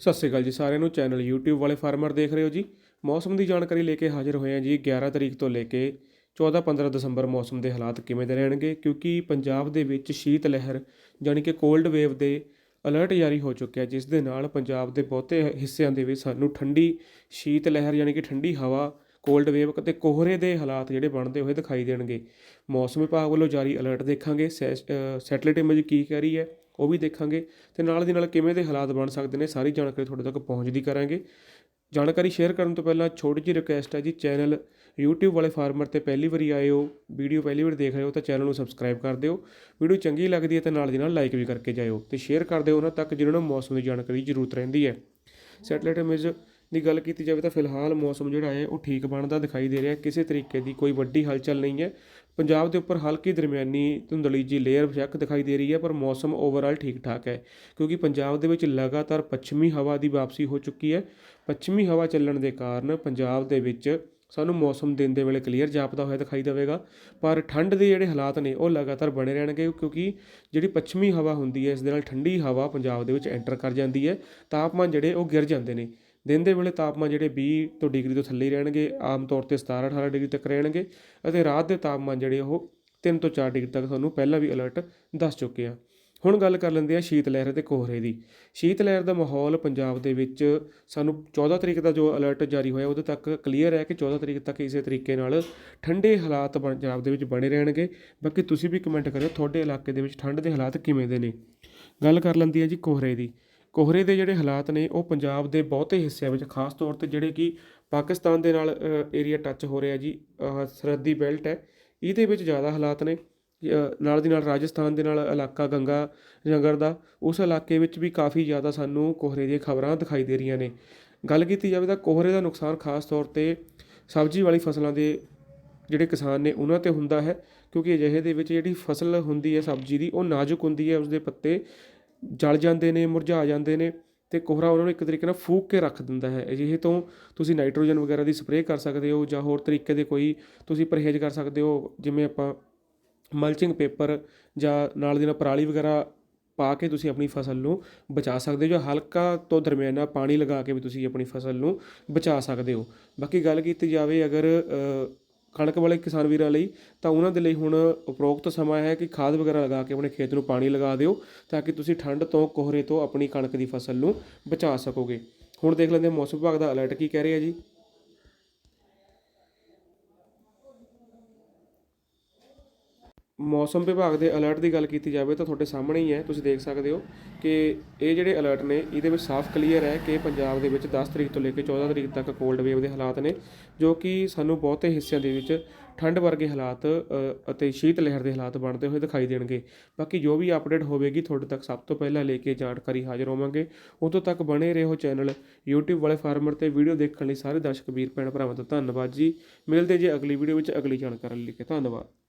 ਸਤਿ ਸ਼੍ਰੀ ਅਕਾਲ ਜੀ ਸਾਰਿਆਂ ਨੂੰ। ਚੈਨਲ YouTube ਵਾਲੇ ਫਾਰਮਰ ਦੇਖ ਰਹੇ ਹੋ ਜੀ। ਮੌਸਮ ਦੀ ਜਾਣਕਾਰੀ ਲੈ ਕੇ ਹਾਜ਼ਰ ਹੋਏ ਹਾਂ ਜੀ। 11 ਤਰੀਕ ਤੋਂ ਲੈ ਕੇ 14-15 ਦਸੰਬਰ ਮੌਸਮ ਦੇ ਹਾਲਾਤ ਕਿਵੇਂ ਦੇ ਰਹਿਣਗੇ? ਕਿਉਂਕਿ ਪੰਜਾਬ ਦੇ ਵਿੱਚ ਸ਼ੀਤ ਲਹਿਰ ਯਾਨੀ ਕਿ ਕੋਲਡ ਵੇਵ ਦੇ ਅਲਰਟ ਜਾਰੀ ਹੋ ਚੁੱਕਿਆ ਜਿਸ ਦੇ ਨਾਲ ਪੰਜਾਬ ਦੇ ਬਹੁਤੇ ਹਿੱਸਿਆਂ ਦੇ ਵਿੱਚ ਸਾਨੂੰ ਠੰਡੀ ਸ਼ੀਤ ਲਹਿਰ ਯਾਨੀ ਕਿ ਠੰਡੀ ਹਵਾ ਕੋਲਡ ਵੇਵ ਅਤੇ ਕੋਹਰੇ ਦੇ ਹਾਲਾਤ ਜਿਹੜੇ ਬਣਦੇ ਹੋਏ ਦਿਖਾਈ ਦੇਣਗੇ। ਮੌਸਮ ਵਿਭਾਗ ਵੱਲੋਂ ਜਾਰੀ ਅਲਰਟ ਦੇਖਾਂਗੇ। ਸੈਟਲਾਈਟ ਇਮੇਜ ਕੀ ਕਹਿ ਰਹੀ ਹੈ? ਉਹ ਵੀ ਦੇਖਾਂਗੇ ਤੇ ਨਾਲ ਦੀ ਨਾਲ ਕਿਵੇਂ ਦੇ ਹਾਲਾਤ ਬਣ ਸਕਦੇ ਨੇ, ਸਾਰੀ ਜਾਣਕਾਰੀ ਤੁਹਾਡੇ ਤੱਕ ਪਹੁੰਚਦੀ ਕਰਾਂਗੇ। ਜਾਣਕਾਰੀ ਸ਼ੇਅਰ ਕਰਨ ਤੋਂ ਪਹਿਲਾਂ ਛੋਟੀ ਜਿਹੀ ਰਿਕੁਐਸਟ ਹੈ ਜੀ ਚੈਨਲ YouTube ਵਾਲੇ ਫਾਰਮਰ ਤੇ ਪਹਿਲੀ ਵਾਰੀ ਆਏ ਹੋ ਵੀਡੀਓ ਪਹਿਲੀ ਵਾਰ ਦੇਖ ਰਹੇ ਹੋ ਤਾਂ ਚੈਨਲ ਨੂੰ ਸਬਸਕ੍ਰਾਈਬ ਕਰ ਦਿਓ। ਵੀਡੀਓ ਚੰਗੀ ਲੱਗਦੀ ਹੈ ਤਾਂ ਨਾਲ ਦੀ ਨਾਲ ਲਾਈਕ ਵੀ ਕਰਕੇ ਜਾਇਓ ਤੇ ਸ਼ੇਅਰ ਕਰ ਦਿਓ ਉਹਨਾਂ ਤੱਕ ਜਿਨ੍ਹਾਂ ਨੂੰ ਮੌਸਮ ਦੀ ਜਾਣਕਾਰੀ ਜ਼ਰੂਰਤ ਰਹਿੰਦੀ ਹੈ। ਸੈਟੇਲਾਈਟ ਇਮੇਜ ਦੀ ਗੱਲ ਕੀਤੀ ਜਾਵੇ ਤਾਂ ਫਿਲਹਾਲ ਮੌਸਮ ਜਿਹੜਾ ਹੈ ਉਹ ਠੀਕ ਬਣਦਾ ਦਿਖਾਈ ਦੇ ਰਿਹਾ ਕਿਸੇ ਤਰੀਕੇ ਦੀ ਕੋਈ ਵੱਡੀ ਹਲਚਲ ਨਹੀਂ ਹੈ। ਪੰਜਾਬ ਦੇ ਉੱਪਰ ਹਲਕੀ ਦਰਮਿਆਨੀ ਧੁੰਦਲੀ ਜੀ ਲੇਅਰ ਬਸ਼ੱਕ ਦਿਖਾਈ ਦੇ ਰਹੀ ਹੈ, ਪਰ ਮੌਸਮ ਓਵਰਆਲ ਠੀਕ ਠਾਕ ਹੈ ਕਿਉਂਕਿ ਪੰਜਾਬ ਦੇ ਵਿੱਚ ਲਗਾਤਾਰ ਪੱਛਮੀ ਹਵਾ ਦੀ ਵਾਪਸੀ ਹੋ ਚੁੱਕੀ ਹੈ। ਪੱਛਮੀ ਹਵਾ ਚੱਲਣ ਦੇ ਕਾਰਨ ਪੰਜਾਬ ਦੇ ਵਿੱਚ ਸਾਨੂੰ ਮੌਸਮ ਦਿਨ ਦੇ ਵੇਲੇ ਕਲੀਅਰ ਜਾਪਦਾ ਹੋਇਆ ਦਿਖਾਈ ਦੇਵੇਗਾ। ਪਰ ਠੰਡ ਦੇ ਜਿਹੜੇ ਹਾਲਾਤ ਨੇ ਉਹ ਲਗਾਤਾਰ ਬਣੇ ਰਹਿਣਗੇ ਕਿਉਂਕਿ ਜਿਹੜੀ ਪੱਛਮੀ ਹਵਾ ਹੁੰਦੀ ਹੈ, ਇਸ ਦੇ ਨਾਲ ਠੰਡੀ ਹਵਾ ਪੰਜਾਬ ਦੇ ਵਿੱਚ ਐਂਟਰ ਕਰ ਜਾਂਦੀ ਹੈ। ਤਾਪਮਾਨ ਜਿਹੜੇ ਉਹ ਗਿਰ ਜਾਂਦੇ ਨੇ। ਦਿਨ ਦੇ ਵੇਲੇ ਤਾਪਮਾਨ ਜਿਹੜੇ 20 ਤੋਂ ਡਿਗਰੀ ਤੋਂ ਥੱਲੇ ਰਹਿਣਗੇ, ਆਮ ਤੌਰ ਤੇ 17 18 ਡਿਗਰੀ ਤੱਕ ਰਹਿਣਗੇ ਅਤੇ ਰਾਤ ਦੇ ਤਾਪਮਾਨ ਜਿਹੜੇ ਉਹ 3 ਤੋਂ 4 ਡਿਗਰੀ ਤੱਕ ਤੁਹਾਨੂੰ ਪਹਿਲਾਂ ਵੀ ਅਲਰਟ ਦੱਸ ਚੁੱਕੇ ਆ। ਹੁਣ ਗੱਲ ਕਰ ਲੈਂਦੇ ਆ ਸ਼ੀਤ ਲਹਿਰ ਅਤੇ ਕੋਹਰੇ ਦੀ। ਸ਼ੀਤ ਲਹਿਰ ਦਾ ਮਾਹੌਲ ਪੰਜਾਬ ਦੇ ਵਿੱਚ ਸਾਨੂੰ 14 ਤਰੀਕ ਦਾ ਜੋ ਅਲਰਟ ਜਾਰੀ ਹੋਇਆ, ਉਹਦੇ ਤੱਕ ਕਲੀਅਰ ਹੈ ਕਿ 14 ਤਰੀਕ ਤੱਕ ਇਸੇ ਤਰੀਕੇ ਨਾਲ ਠੰਡੇ ਹਾਲਾਤ ਪੰਜਾਬ ਦੇ ਵਿੱਚ ਬਣੇ ਰਹਿਣਗੇ। ਬਾਕੀ ਤੁਸੀਂ ਵੀ ਕਮੈਂਟ ਕਰਿਓ, ਤੁਹਾਡੇ ਇਲਾਕੇ ਦੇ ਵਿੱਚ ਠੰਡ ਦੇ ਹਾਲਾਤ ਕਿਵੇਂ ਦੇ ਨੇ? ਗੱਲ ਕਰ ਲੈਂਦੀ ਹੈ ਜੀ ਕੋਹਰੇ ਦੀ। ਕੋਹਰੇ ਦੇ ਜਿਹੜੇ ਹਾਲਾਤ ਨੇ, ਉਹ ਪੰਜਾਬ ਦੇ ਬਹੁਤੇ ਹਿੱਸਿਆਂ ਵਿੱਚ, ਖਾਸ ਤੌਰ ਤੇ ਜਿਹੜੇ ਕਿ ਪਾਕਿਸਤਾਨ ਦੇ ਨਾਲ ਏਰੀਆ ਟੱਚ ਹੋ ਰਿਹਾ ਜੀ ਸਰਹੱਦੀ ਬੈਲਟ ਹੈ। ਇਹਦੇ ਵਿੱਚ ਜ਼ਿਆਦਾ ਹਾਲਾਤ ਨੇ ਨਾਲ ਦੀ ਨਾਲ ਰਾਜਸਥਾਨ ਦੇ ਨਾਲ ਇਲਾਕਾ ਗੰਗਾ ਨਗਰ ਦਾ, ਉਸ ਇਲਾਕੇ ਵਿੱਚ ਵੀ ਕਾਫੀ ਜ਼ਿਆਦਾ ਸਾਨੂੰ ਕੋਹਰੇ ਦੀਆਂ ਖਬਰਾਂ ਦਿਖਾਈ ਦੇ ਰਹੀਆਂ ਨੇ। ਗੱਲ ਕੀਤੀ ਜਾਵੇ ਤਾਂ ਕੋਹਰੇ ਦਾ ਨੁਕਸਾਨ ਖਾਸ ਤੌਰ ਤੇ ਸਬਜ਼ੀ ਵਾਲੀ ਫਸਲਾਂ ਦੇ ਜਿਹੜੇ ਕਿਸਾਨ ਨੇ, ਉਹਨਾਂ ਤੇ ਹੁੰਦਾ ਹੈ, ਕਿਉਂਕਿ ਅਜਿਹੇ ਦੇ ਵਿੱਚ ਜਿਹੜੀ ਫਸਲ ਹੁੰਦੀ ਹੈ ਸਬਜ਼ੀ ਦੀ, ਉਹ ਨਾਜ਼ੁਕ ਹੁੰਦੀ ਹੈ ਉਸ ਦੇ ਪੱਤੇ ਜਲ ਜਾਂਦੇ ਨੇ, ਮੁਰਝਾ ਜਾਂਦੇ ਨੇ ਅਤੇ ਕੋਹਰਾ ਉਹਨਾਂ ਨੂੰ ਇੱਕ ਤਰੀਕੇ ਨਾਲ ਫੂਕ ਕੇ ਰੱਖ ਦਿੰਦਾ ਹੈ। ਅਜਿਹੇ ਤੋਂ ਤੁਸੀਂ ਨਾਈਟ੍ਰੋਜਨ ਵਗੈਰਾ ਦੀ ਸਪਰੇਅ ਕਰ ਸਕਦੇ ਹੋ ਜਾਂ ਹੋਰ ਤਰੀਕੇ ਦੇ ਕੋਈ ਤੁਸੀਂ ਪਰਹੇਜ਼ ਕਰ ਸਕਦੇ ਹੋ, ਜਿਵੇਂ ਆਪਾਂ ਮਲਚਿੰਗ ਪੇਪਰ ਜਾਂ ਨਾਲ ਦੀ ਨਾਲ ਪਰਾਲੀ ਵਗੈਰਾ ਪਾ ਕੇ ਤੁਸੀਂ ਆਪਣੀ ਫਸਲ ਨੂੰ ਬਚਾ ਸਕਦੇ ਹੋ ਜਾਂ ਹਲਕਾ ਤੋਂ ਦਰਮਿਆਨਾ ਪਾਣੀ ਲਗਾ ਕੇ ਵੀ ਤੁਸੀਂ ਆਪਣੀ ਫਸਲ ਨੂੰ ਬਚਾ ਸਕਦੇ ਹੋ। ਬਾਕੀ ਗੱਲ ਕੀਤੀ ਜਾਵੇ ਅਗਰ ਕਣਕ ਵਾਲੇ ਕਿਸਾਨ ਵੀਰਾਂ ਲਈ, ਤਾਂ ਉਹਨਾਂ ਦੇ ਲਈ ਹੁਣ ਉਪਰੋਕਤ ਸਮਾਂ ਹੈ ਕਿ ਖਾਦ ਵਗੈਰਾ ਲਗਾ ਕੇ ਆਪਣੇ ਖੇਤ ਨੂੰ ਪਾਣੀ ਲਗਾ ਦਿਓ, ਤਾਂ ਕਿ ਤੁਸੀਂ ਠੰਡ ਤੋਂ ਕੋਹਰੇ ਤੋਂ ਆਪਣੀ ਕਣਕ ਦੀ ਫਸਲ ਨੂੰ ਬਚਾ ਸਕੋਗੇ। ਹੁਣ ਦੇਖ ਲੈਂਦੇ ਹਾਂ ਮੌਸਮ ਵਿਭਾਗ ਦਾ ਅਲਰਟ ਕੀ ਕਹਿ ਰਿਹਾ ਜੀ। ਮੌਸਮ ਵਿਭਾਗ ਦੇ ਅਲਰਟ ਦੀ ਗੱਲ ਕੀਤੀ ਜਾਵੇ ਤਾਂ ਤੁਹਾਡੇ ਸਾਹਮਣੇ ਹੀ ਹੈ, ਤੁਸੀਂ ਦੇਖ ਸਕਦੇ ਹੋ ਕਿ ਇਹ ਜਿਹੜੇ ਅਲਰਟ ਨੇ, ਇਹਦੇ ਵਿੱਚ ਸਾਫ਼ ਕਲੀਅਰ ਹੈ ਕਿ ਪੰਜਾਬ ਦੇ ਵਿੱਚ 10 ਤਰੀਕ ਤੋਂ ਲੈ ਕੇ 14 ਤਰੀਕ ਤੱਕ ਕੋਲਡ ਵੇਵ ਦੇ ਹਾਲਾਤ ਨੇ, ਜੋ ਕਿ ਸਾਨੂੰ ਬਹੁਤੇ ਹਿੱਸਿਆਂ ਦੇ ਵਿੱਚ ਠੰਡ ਵਰਗੇ ਹਾਲਾਤ ਅਤੇ ਸ਼ੀਤ ਲਹਿਰ ਦੇ ਹਾਲਾਤ ਬਣਦੇ ਹੋਏ ਦਿਖਾਈ ਦੇਣਗੇ। ਬਾਕੀ ਜੋ ਵੀ ਅਪਡੇਟ ਹੋਵੇਗੀ, ਤੁਹਾਡੇ ਤੱਕ ਸਭ ਤੋਂ ਪਹਿਲਾਂ ਲੈ ਕੇ ਜਾਣਕਾਰੀ ਹਾਜ਼ਰ ਹੋਵਾਂਗੇ। ਉਦੋਂ ਤੱਕ ਬਣੇ ਰਹੋ ਚੈਨਲ YouTube ਵਾਲੇ ਫਾਰਮਰ ਤੇ ਵੀਡੀਓ ਦੇਖਣ ਲਈ ਸਾਰੇ ਦਰਸ਼ਕ, ਵੀਰ, ਭੈਣ, ਭਰਾਵਾਂ ਦਾ ਧੰਨਵਾਦ ਜੀ। ਮਿਲਦੇ ਜੇ ਅਗਲੀ ਵੀਡੀਓ ਵਿੱਚ ਅਗਲੀ ਜਾਣਕਾਰੀ ਲੈ ਕੇ। ਧੰਨਵਾਦ।